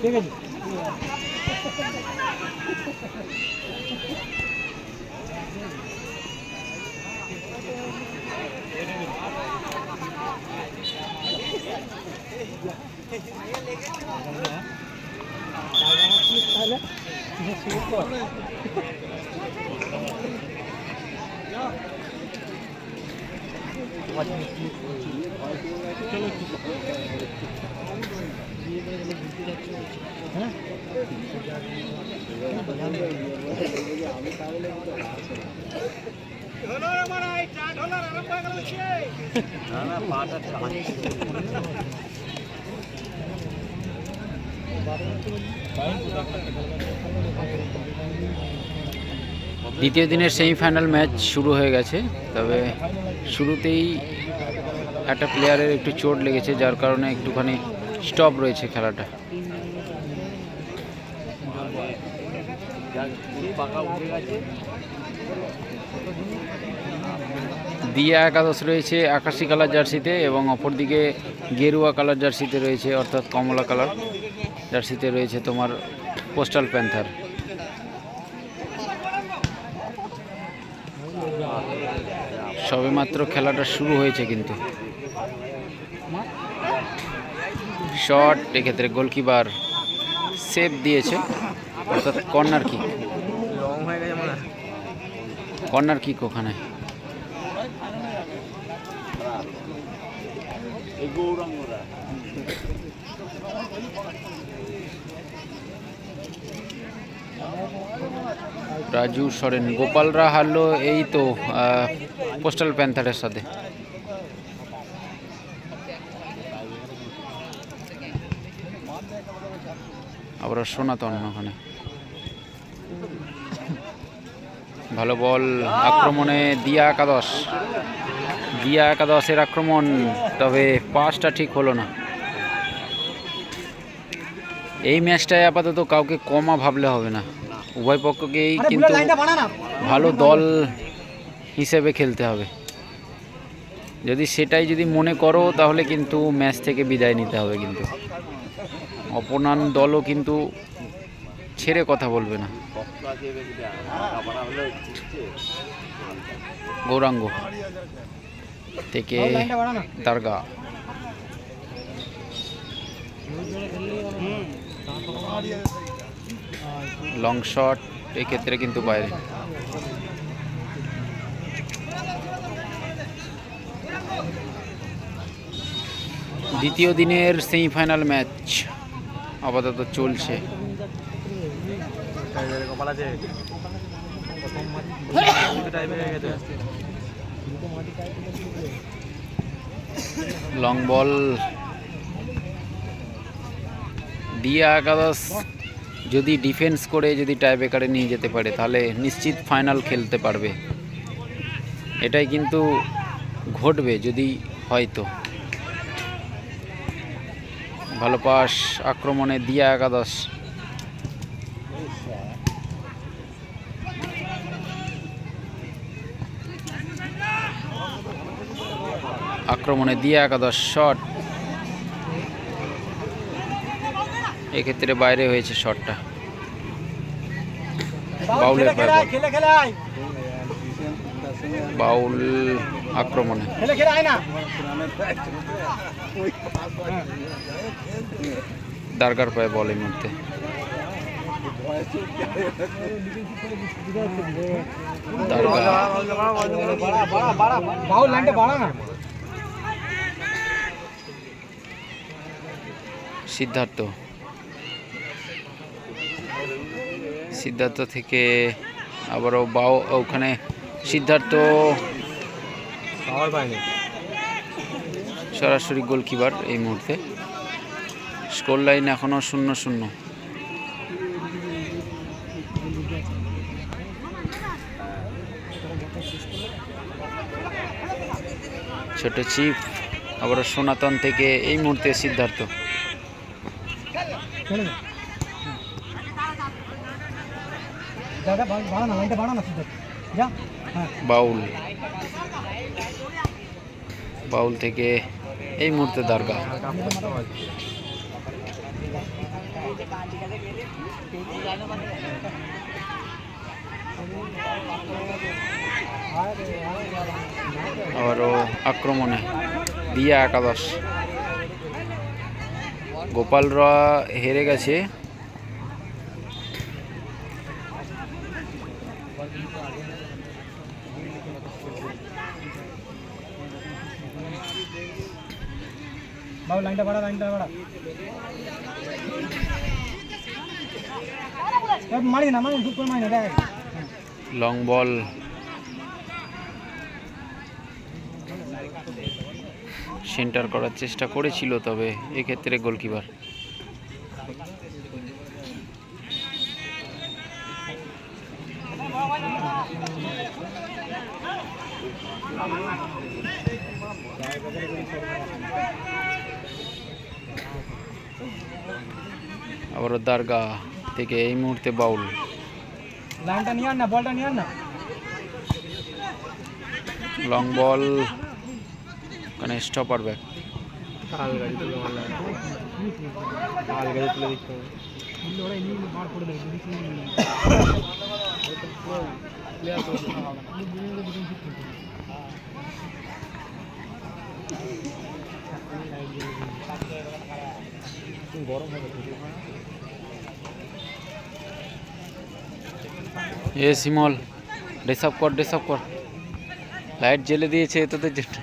ঠিক আছে দ্বিতীয় দিনের সেমিফাইনাল ম্যাচ শুরু হয়ে গেছে, তবে শুরুতেই একটা প্লেয়ারের একটু চোট লেগেছে, যার কারণে একটুখানি স্টপ রয়েছে খেলাটা। দিয়া একাদশ রয়েছে আকাশি কালার জার্সিতে এবং অপরদিকে গেরুয়া কালার জার্সিতে রয়েছে, অর্থাৎ কমলা কালার জার্সিতে রয়েছে তোমার পোস্টাল প্যান্থার। সবেমাত্র খেলাটা শুরু হয়েছে কিন্তু। শট, এক্ষেত্রে গোলকিপার সেভ দিয়েছে। অর্থাৎ কর্নার কিক কর্নার কিক ওখানে। রাজু সরেন, গোপালরা হারলো, এই তো পোস্টাল প্যান্থারের সাথে। আবার সনাতন ওখানে। ভালো বল আক্রমণে দিয়া একাদশ। দিয়া একাদশের আক্রমণ তবে পাসটা ঠিক হলো না। এই ম্যাচটায় আপাতত কাউকে কমা ভাবলে হবে না। উভয় পক্ষকেই কিন্তু ভালো দল হিসেবে খেলতে হবে। যদি সেটাই যদি মনে করো তাহলে কিন্তু ম্যাচ থেকে বিদায় নিতে হবে কিন্তু। অপনান দলও কিন্তু ছেড়ে কথা বলবে না। গৌরাঙ্গ থেকে দারগা। লং শট এক্ষেত্রে কিন্তু বাইরে। দ্বিতীয় দিনের সেমিফাইনাল ম্যাচ আপাতত চলছে। লং বল দিয়া একাদশ যদি ডিফেন্স করে, যদি টাইব্রেকারে নিয়ে যেতে পারে, তাহলে নিশ্চিত ফাইনাল খেলতে পারবে। এটাই কিন্তু ঘটবে যদি হয়তো ভালো পাস আক্রমণে দিয়া একাদশ। আক্রমণে দিয়া একাদশ শট। এক্ষেত্রে বাইরে হয়েছে শটটা। বাউলের বাউল আক্রমণে। দারগার পায়ে বল এই না। সিদ্ধার্থ। সিদ্ধার্থ থেকে আবারও বাও ওখানে সিদ্ধার্থ সরাসরি গোলকিপার এই মুহূর্তে। স্কোর লাইন এখনও শূন্য শূন্য। ছোট চিপ আবার সনাতন থেকে এই মুহূর্তে সিদ্ধার্থ। হ্যাঁ। বাউল। বাউল থেকে এই মুহূর্তে দারগা আবারও আক্রমণে দিয়া একাদশ। গোপালরা হেরে গেছে। বাবু, লাইনটা বাড়া লাইনটা বাড়া। মারি না, মারি দুঃখ করে মারি না, দেখ। Long ball. সেন্টার করার চেষ্টা করেছিল তবে, এক্ষেত্রে গোলকিপার আবারও দারগা থেকে এই মুহূর্তে বাউল। লাইনটা নিয়ে আন না বলটা নিয়ে আন না। লং বল ওখানে স্টপার ব্যাক ওরা এমনি বার করে দেবে যদি এ সিমল ডেসাপ কর ডেসাপ কর। লাইট জ্বেলে দিয়েছে তোদের জন্য।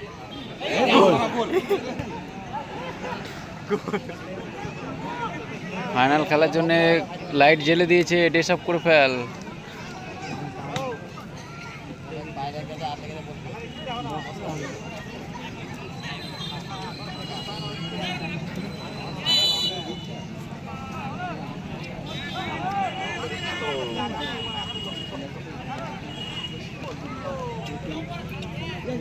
ফাইনাল খেলার জন্য লাইট জ্বেলে দিয়েছে ডেসাপ করে ফেল। একটা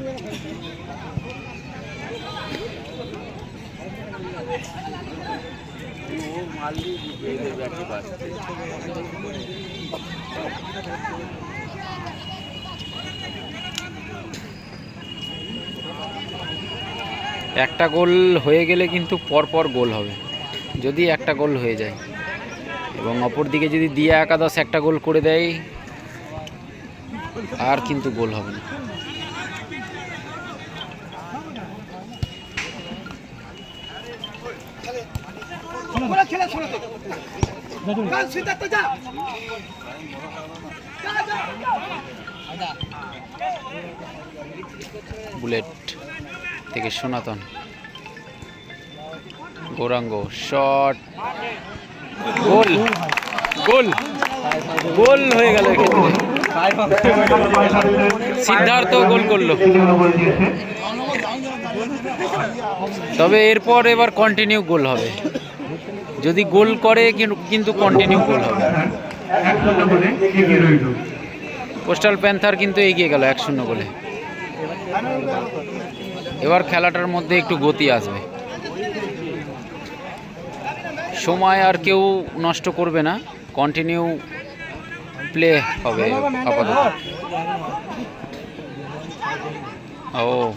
গোল হয়ে গেলে কিন্তু পরপর গোল হবে। যদি একটা গোল হয়ে যায়। এবং অপরদিকে যদি দিয়া একাদশ একটা গোল করে দেয়, আর কিন্তু গোল হবে না। বুলেট থেকে সনাতন। গৌরাঙ্গ, শট। গোল। গোল। গোল হয়ে গেল সিদ্ধার্থ গোল করল। তবে এরপর এবার কন্টিনিউ গোল হবে। যদি গোল করে কিন্তু- কিন্তু কন্টিনিউ গোল হবে। পোস্টাল প্যান্থার কিন্তু এগিয়ে গেল এক শূন্য গোলে। এবার খেলাটার মধ্যে একটু গতি আসবে। সময় আর কেউ নষ্ট করবে না। কন্টিনিউ প্লে হবে আপাতত। ও।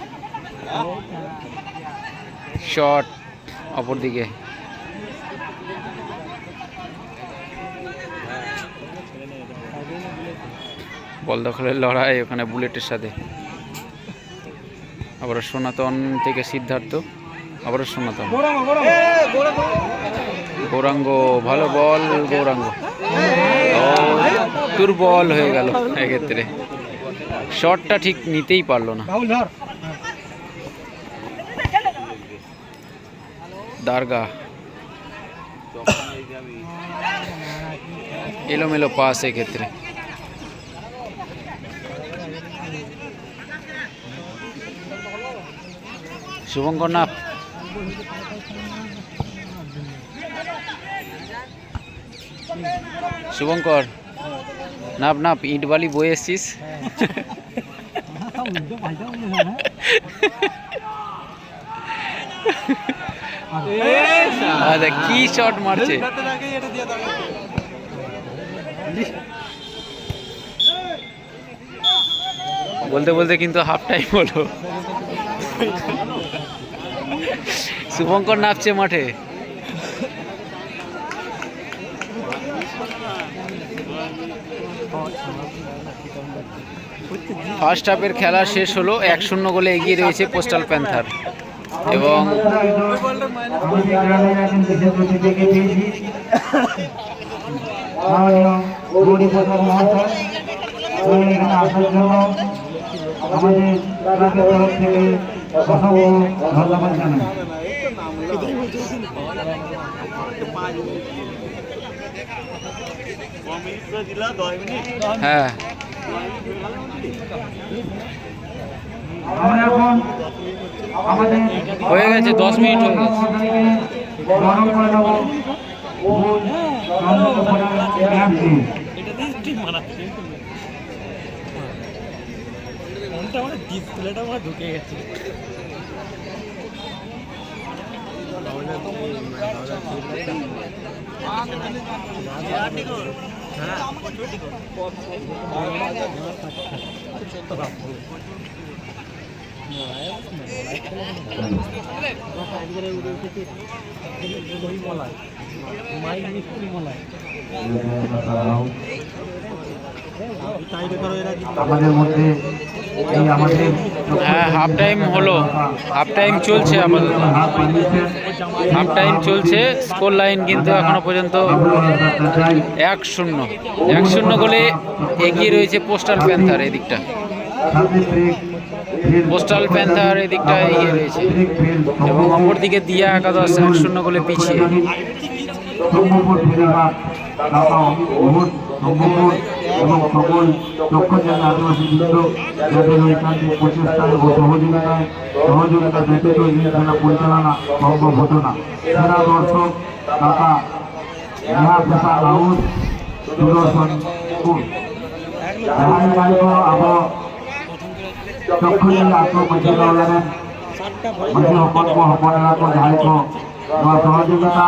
শট অপরদিকে। বল দখলের লড়াই ওখানে বুলেটের সাথে। আবার সনাতন থেকে সিদ্ধার্থ আবার সনাতন। গৌরাঙ্গ ভালো বল গৌরাঙ্গ। ও, তোর বল হয়ে গেল এক্ষেত্রে। শটটা ঠিক নিতেই পারল না। দারগা। এলোমেলো পাস এক্ষেত্রে। শুভঙ্কর নাপ শুভঙ্কর, নাপ নাপ ইট বালি বয়ে এসছিস? কি শট মারছে? বলতে বলতে কিন্তু হাফ টাইম হলো। শুভঙ্কর নাচছে মাঠে। ফার্স্ট হাফের খেলা শেষ হলো, এক শূন্য গোলে এগিয়ে রয়েছে পোস্টাল প্যান্থার এবং আমাদের ধন্যবাদ জানাই। হ্যাঁ। আমরা হয়ে গেছে, দশ মিনিট হয়ে গেছে। গরম করে ওই চন্দ্রকোনার ম্যাপটি আমাদের মধ্যে এই আমাদের হ্যাঁ হাফ টাইম হলো। হাফ টাইম চলছে বানিয়েছেন হাফ টাইম চলছে স্কোর লাইন কিন্তু এখনও পর্যন্ত এক শূন্য। এক শূন্য গোলে এগিয়ে রয়েছে পোস্টাল প্যান্থার এদিকটা পোস্টাল প্যান্থার এদিকটা এগিয়ে রয়েছে। এবং অপরদিকে দিয়া একাদশ এক শূন্য গোলে পিছিয়ে। এবং সকল দক্ষ যারা আদিবাসী বৃন্দ যাদের ওই প্রচেষ্টা এবং সহযোগিতায় সহযোগিতা ব্যতীত এই খেলা পরিচালনা সম্ভব হতো না। সেরা দর্শক দাতা ইহা পেশা দূরদর্শন স্কুল সহযোগিতা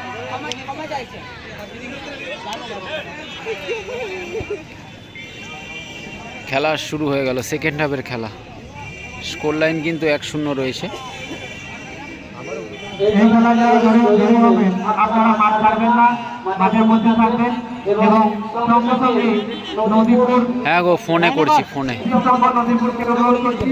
খেলা শুরু হয়ে গেল সেকেন্ড হাফের খেলা। স্কোর লাইন কিন্তু এক শূন্য রয়েছে। আপনারা মাঠ ছাড়বেন না মাঠের মধ্যে থাকবেন হ্যাঁ গো ফোনে করছি ফোনে নদীপুরকে অনুরোধ করছি।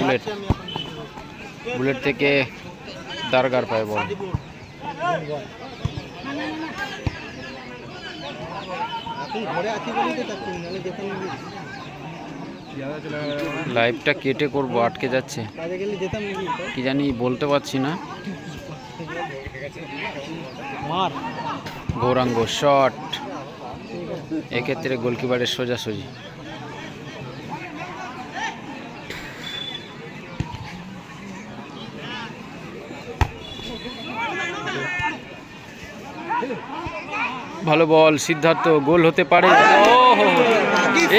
বুলেট। বুলেট থেকে দারগার পায় বল। লাইভটা কেটে করব আটকে যাচ্ছে। কি জানি বলতে পারছি না। গৌরাঙ্গ শট এক্ষেত্রে গোলকিপারের সোজাসুজি। ভালো বল, সিদ্ধার্থ, গোল হতে পারে। ও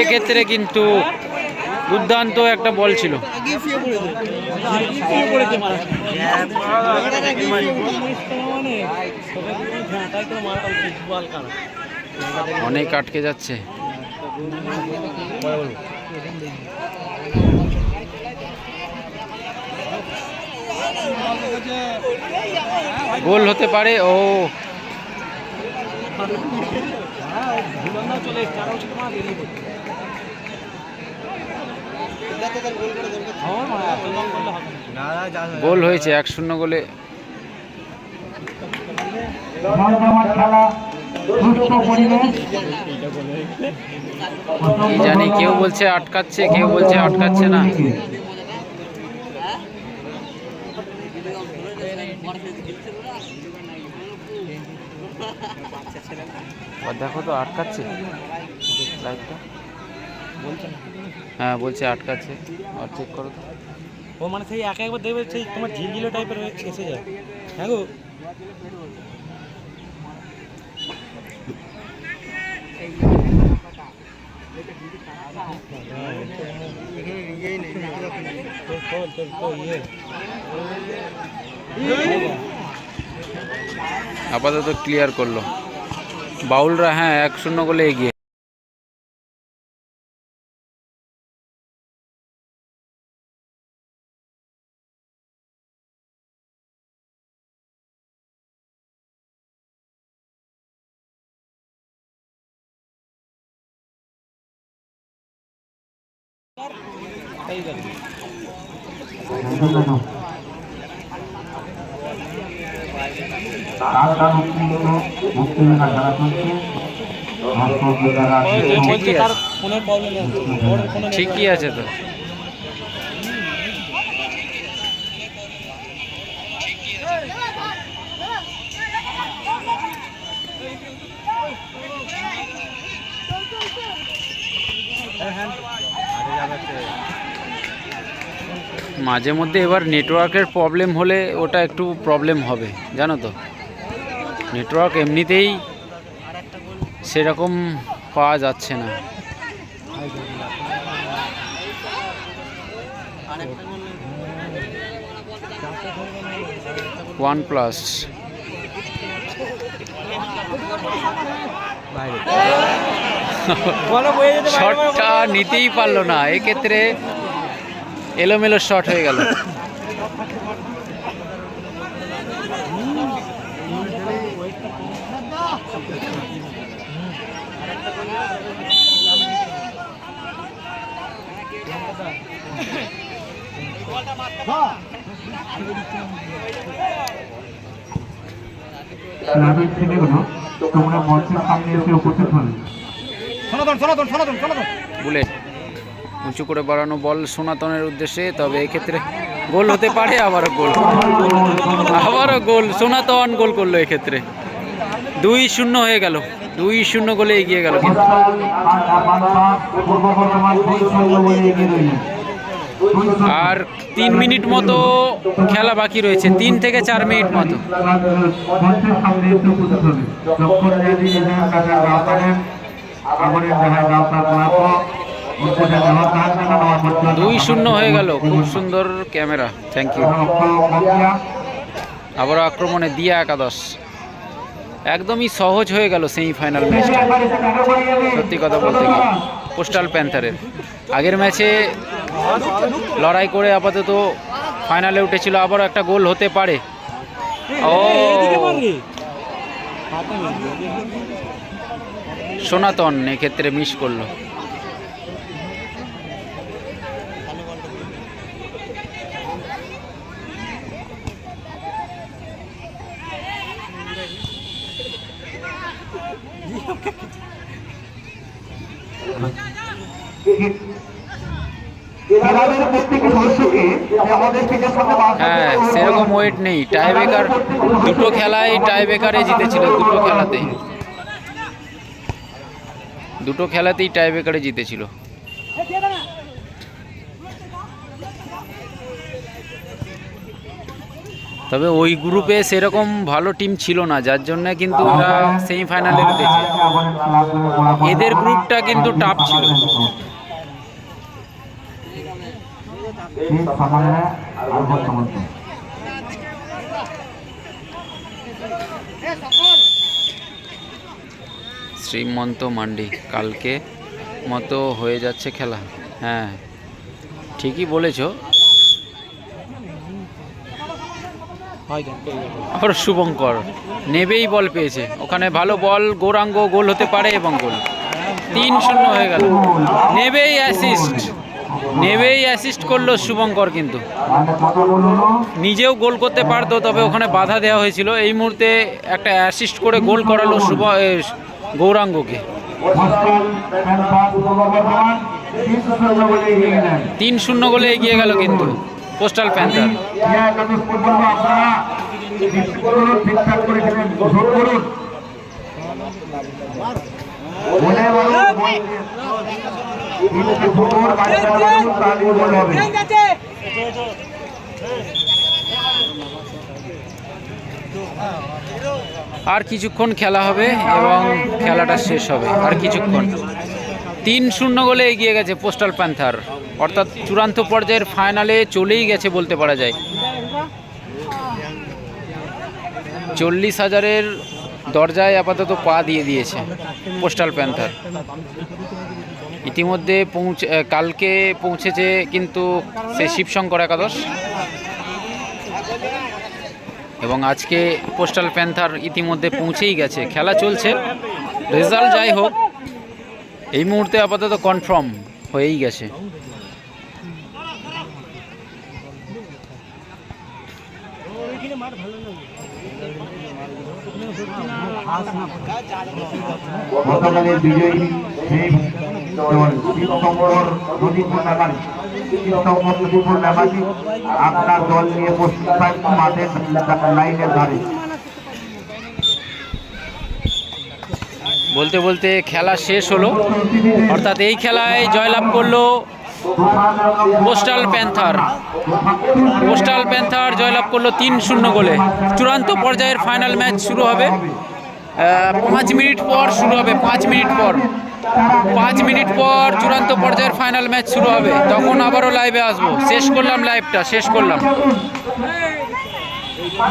এক্ষেত্রে কিন্তু দুর্দান্ত একটা বল ছিল। অনেক আটকে যাচ্ছে। গোল হতে পারে ও। গোল হয়েছে এক শূন্য গোলে। খেলা। জানি, কেউ বলছে আটকাচ্ছে, কেউ বলছে আটকাচ্ছে না। দেখো তো, আটকাচ্ছে। হ্যাঁ বলছে আটকাচ্ছে। আর চেক করো তো। ও মানে সেই এক একবার দেখবে, সেই তোমার ঝিলঝিলো টাইপের এসে যায়। হ্যাঁ গো। আপাতত ক্লিয়ার করল। বাউলরা হ্যাঁ এক শূন্য গোলে এগিয়ে। ঠিকই আছে। ফোনের প্রবলেম মাঝে মধ্যে এবার নেটওয়ার্কের প্রবলেম হলে ওটা একটু প্রবলেম হবে জানো তো? নেটওয়ার্ক এমনিতেই সেরকম পাওয়া যাচ্ছে না। ওয়ান প্লাস শটটা নিতেই পারল না। এক্ষেত্রে এলোমেলো শট হয়ে গেল। ছেলেগুলো তোমরা মঞ্চের সামনে এসে উপস্থিত হলে। বুলেট। উঁচু করে বাড়ানো বল সনাতনের উদ্দেশ্যে, তবে এক্ষেত্রে গোল হতে পারে, আবারও গোল। আবারও গোল, সনাতন গোল করল এক্ষেত্রে। দুই শূন্য হয়ে গেল, দুই শূন্য গোলে এগিয়ে গেল। আর তিন মিনিট মতো খেলা বাকি রয়েছে, তিন থেকে চার মিনিট মতো। দুই শূন্য হয়ে গেল। খুব সুন্দর ক্যামেরা। থ্যাংক ইউ আবারও আক্রমণে দিয়া একাদশ। একদমই সহজ হয়ে গেল সেমিফাইনাল ম্যাচটা সত্যি কথা বলতে গেলে পোস্টাল প্যান্থারের আগের ম্যাচে লড়াই করে আপাতত ফাইনালে উঠেছিল। আবারও একটা গোল হতে পারে। ও! সনাতন এক্ষেত্রে মিস করল। হ্যাঁ সেরকম ওয়েট নেই। টাইব্রেকার দুটো খেলায় টাইব্রেকারে জিতেছিল দুটো খেলাতেই। দুটো খেলাতেই টাইব্রেকারে জিতেছিল। তবে ওই গ্রুপে সেরকম ভালো টিম ছিল না, যার জন্য কিন্তু ওরা সেমিফাইনালে উঠেছে এদের গ্রুপটা কিন্তু টাফ ছিল। ঠিক শ্রীমন্ত মান্ডি, কালকে মতো হয়ে যাচ্ছে খেলা। হ্যাঁ ঠিকই বলেছ। আবার শুভঙ্কর, নেবেই বল পেয়েছে। ওখানে ভালো বল, গৌরাঙ্গ গোল হতে পারে এবং গোল। তিন শূন্য হয়ে গেল। নেবেই অ্যাসিস্ট নেবেই অ্যাসিস্ট করল শুভঙ্কর কিন্তু। নিজেও গোল করতে পারতো, তবে ওখানে বাধা দেওয়া হয়েছিল। এই মুহূর্তে একটা অ্যাসিস্ট করে গোল করালো শুভ গৌরাঙ্গকে। তিন শূন্য গোলে এগিয়ে গেল কিন্তু পোস্টাল প্যান্থার ইয়া আর কিছুক্ষণ খেলা হবে এবং খেলাটা শেষ হবে, আর কিছুক্ষণ। তিন শূন্য গোলে এগিয়ে গেছে পোস্টাল প্যান্থার। অর্থাৎ চূড়ান্ত পর্যায়ের ফাইনালে চলেই গেছে বলতে পারা যায়। চল্লিশ হাজারের দরজায় আপাতত পা দিয়ে দিয়েছে পোস্টাল প্যান্থার। ইতিমধ্যে পৌঁছে কালকে পৌঁছেছে কিন্তু সে শিবশঙ্কর একাদশ। এবং আজকে পোস্টাল প্যান্থার ইতিমধ্যে পৌঁছেই গেছে। খেলা চলছে। রেজাল্ট যাই হোক, এই মুহূর্তে আপাতত কনফার্ম হয়েই গেছে। বিজয়ী আপনার দল নিয়ে লাইনের ধারে। বলতে বলতে খেলা শেষ হলো। অর্থাৎ এই খেলায় জয়লাভ করল পোস্টাল প্যান্থার পোস্টাল প্যান্থার জয়লাভ করল তিন শূন্য গোলে। চূড়ান্ত পর্যায়ের ফাইনাল ম্যাচ শুরু হবে পাঁচ মিনিট পর, শুরু হবে পাঁচ মিনিট পর। পাঁচ মিনিট পর চূড়ান্ত পর্যায়ের ফাইনাল ম্যাচ শুরু হবে। তখন আবারও লাইভে আসব। শেষ করলাম লাইভটা শেষ করলাম।